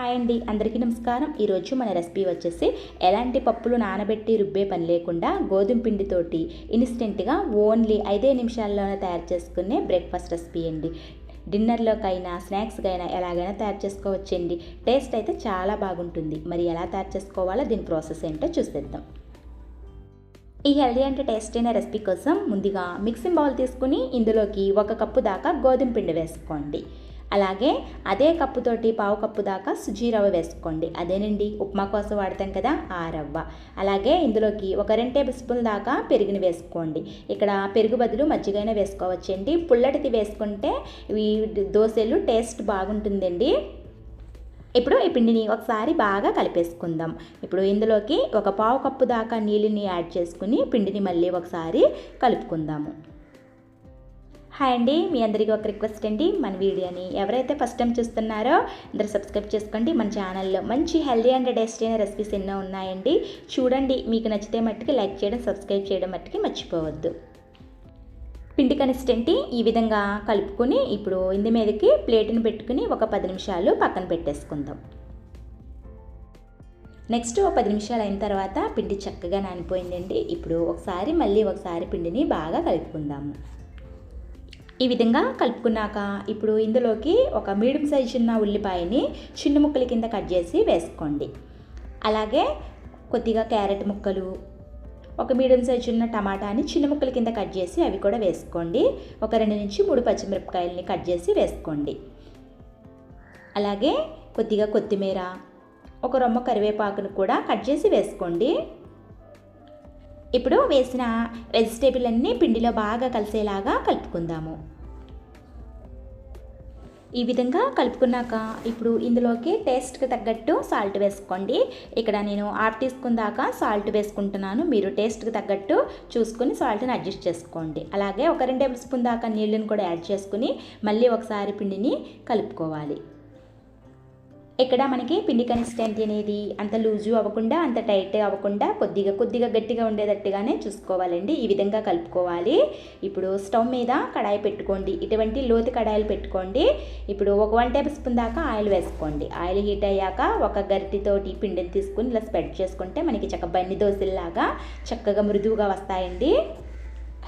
Hi అండి అందరికీ నమస్కారం. ఈరోజు మన రెసిపీ వచ్చేసి ఎలాంటి పప్పులు నానబెట్టి రుబ్బే పని లేకుండా గోధుమ పిండితోటి ఇన్స్టెంట్గా ఓన్లీ ఐదే నిమిషాల్లోనే తయారు చేసుకునే బ్రేక్ఫాస్ట్ రెసిపీ అండి. డిన్నర్లోకైనా స్నాక్స్కైనా ఎలాగైనా తయారు చేసుకోవచ్చండి. టేస్ట్ అయితే చాలా బాగుంటుంది. మరి ఎలా తయారు చేసుకోవాలో దీని ప్రాసెస్ ఏంటో చూసేద్దాం. ఈ హెల్దీ అంటే టేస్ట్ అయిన రెసిపీ కోసం ముందుగా మిక్సింగ్ బౌల్ తీసుకుని ఇందులోకి ఒక కప్పు దాకా గోధుమ పిండి వేసుకోండి. అలాగే అదే కప్పుతోటి పావు కప్పు దాకా సుజీ రవ్వ వేసుకోండి. అదేనండి ఉప్మా కోసం వాడతాం కదా ఆ రవ్వ. అలాగే ఇందులోకి ఒక రెండు టేబుల్ స్పూన్ దాకా పెరుగుని వేసుకోండి. ఇక్కడ పెరుగు బదులు మజ్జిగైనా వేసుకోవచ్చండి. పుల్లటిది వేసుకుంటే ఈ దోశలు టేస్ట్ బాగుంటుందండి. ఇప్పుడు ఈ పిండిని ఒకసారి బాగా కలిపేసుకుందాం. ఇప్పుడు ఇందులోకి ఒక పావు కప్పు దాకా నీళ్ళని యాడ్ చేసుకుని పిండిని మళ్ళీ ఒకసారి కలుపుకుందాము. హాయ్ అండి. మీ అందరికీ ఒక రిక్వెస్ట్ అండి. మన వీడియోని ఎవరైతే ఫస్ట్ టైం చూస్తున్నారో అందరూ సబ్స్క్రైబ్ చేసుకోండి. మన ఛానల్లో మంచి హెల్దీ అండ్ టేస్టీ అయిన రెసిపీస్ ఎన్నో ఉన్నాయండి. చూడండి మీకు నచ్చితే మట్టుకి లైక్ చేయడం సబ్స్క్రైబ్ చేయడం మట్టుకి మర్చిపోవద్దు. పిండి కన్సిస్టెంటీ ఈ విధంగా కలుపుకొని ఇప్పుడు ఇంది మీదకి ప్లేట్ని పెట్టుకుని ఒక పది నిమిషాలు పక్కన పెట్టేసుకుందాం. నెక్స్ట్ ఒక పది నిమిషాలు అయిన తర్వాత పిండి చక్కగా నానిపోయిందండి. ఇప్పుడు ఒకసారి మళ్ళీ ఒకసారి పిండిని బాగా కలుపుకుందాము. ఈ విధంగా కలుపుకున్నాక ఇప్పుడు ఇందులోకి ఒక మీడియం సైజ్ ఉన్న ఉల్లిపాయని చిన్న ముక్కల కింద కట్ చేసి వేసుకోండి. అలాగే కొద్దిగా క్యారెట్ ముక్కలు ఒక మీడియం సైజ్ ఉన్న టమాటాని చిన్న ముక్కల కింద కట్ చేసి అవి కూడా వేసుకోండి. ఒక రెండు నుంచి మూడు పచ్చిమిరపకాయలని కట్ చేసి వేసుకోండి. అలాగే కొద్దిగా కొత్తిమీర ఒక రొమ్మ కరివేపాకును కూడా కట్ చేసి వేసుకోండి. ఇప్పుడు వేసిన వెజిటేబుల్ అన్నీ పిండిలో బాగా కలిసేలాగా కలుపుకుందాము. ఈ విధంగా కలుపుకున్నాక ఇప్పుడు ఇందులోకి టేస్ట్కి తగ్గట్టు సాల్ట్ వేసుకోండి. ఇక్కడ నేను హాఫ్ టీ స్పూన్ దాకా సాల్ట్ వేసుకుంటున్నాను. మీరు టేస్ట్కి తగ్గట్టు చూసుకుని సాల్ట్ని అడ్జస్ట్ చేసుకోండి. అలాగే ఒక రెండు టేబుల్ స్పూన్ దాకా నీళ్ళని కూడా యాడ్ చేసుకుని మళ్ళీ ఒకసారి పిండిని కలుపుకోవాలి. ఇక్కడ మనకి పిండి కన్సిస్టెన్సీ అనేది అంత లూజు అవ్వకుండా అంత టైట్ అవ్వకుండా కొద్దిగా కొద్దిగా గట్టిగా ఉండేటట్టుగానే చూసుకోవాలండి. ఈ విధంగా కలుపుకోవాలి. ఇప్పుడు స్టవ్ మీద కడాయి పెట్టుకోండి. ఇటువంటి లోతు కడాయిలు పెట్టుకోండి. ఇప్పుడు ఒక వన్ టేబుల్ స్పూన్ దాకా ఆయిల్ వేసుకోండి. ఆయిల్ హీట్ అయ్యాక ఒక గరిటితోటి పిండిని తీసుకుని ఇలా స్ప్రెడ్ చేసుకుంటే మనకి చక్క బన్ని దోశల్లాగా చక్కగా మృదువుగా వస్తాయండి.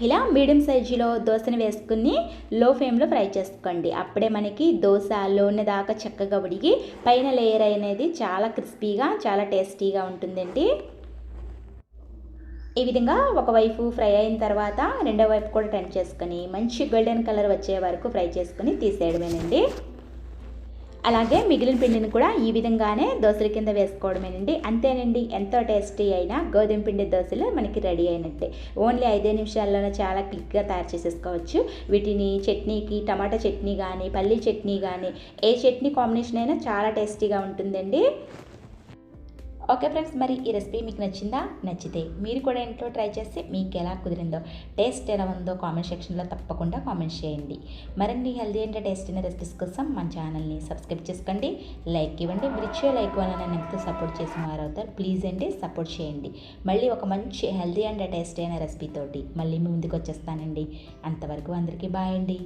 ఇలా మీడియం సైజులో దోశని వేసుకుని లో ఫ్లేమ్లో ఫ్రై చేసుకోండి. అప్పుడే మనకి దోశ లోన దాకా చక్కగా ఉడిగి పైన లేయర్ అనేది చాలా క్రిస్పీగా చాలా టేస్టీగా ఉంటుందండి. ఈ విధంగా ఒకవైపు ఫ్రై అయిన తర్వాత రెండో వైపు కూడా టర్న్ చేసుకొని మంచి గోల్డెన్ కలర్ వచ్చే వరకు ఫ్రై చేసుకొని తీసేయడమేనండి. అలాగే మిగిలిన పిండిని కూడా ఈ విధంగానే దోశల కింద వేసుకోవడమేనండి. అంతేనండి ఎంతో టేస్టీ అయినా గోధుమ పిండి దోశలు మనకి రెడీ అయినట్టే. ఓన్లీ ఐదే నిమిషాల్లోనే చాలా క్లిక్గా తయారు చేసేసుకోవచ్చు. వీటిని చట్నీకి టమాటా చట్నీ కానీ పల్లీ చట్నీ కానీ ఏ చట్నీ కాంబినేషన్ అయినా చాలా టేస్టీగా ఉంటుందండి. ఓకే ఫ్రెండ్స్ మరి ఈ రెసిపీ మీకు నచ్చిందా? నచ్చితే మీరు కూడా ఇంట్లో ట్రై చేసి మీకు ఎలా కుదిరిందో టేస్ట్ ఎలా ఉందో కామెంట్ సెక్షన్లో తప్పకుండా కామెంట్ చేయండి. మరిన్ని హెల్దీ అండ్ టేస్ట్ అయిన రెసిపీస్ కోసం మన ఛానల్ని సబ్స్క్రైబ్ చేసుకోండి. లైక్ ఇవ్వండి. మీరు ఇచ్చే లైక్ వల్ల నన్ను ఎంతో సపోర్ట్ చేసిన వారు అవుతారు. ప్లీజ్ అండి సపోర్ట్ చేయండి. మళ్ళీ ఒక మంచి హెల్దీ అండ్ టేస్ట్ అయిన రెసిపీతోటి మళ్ళీ మీ ముందుకు వచ్చేస్తానండి. అంతవరకు అందరికీ బాయ్ అండి.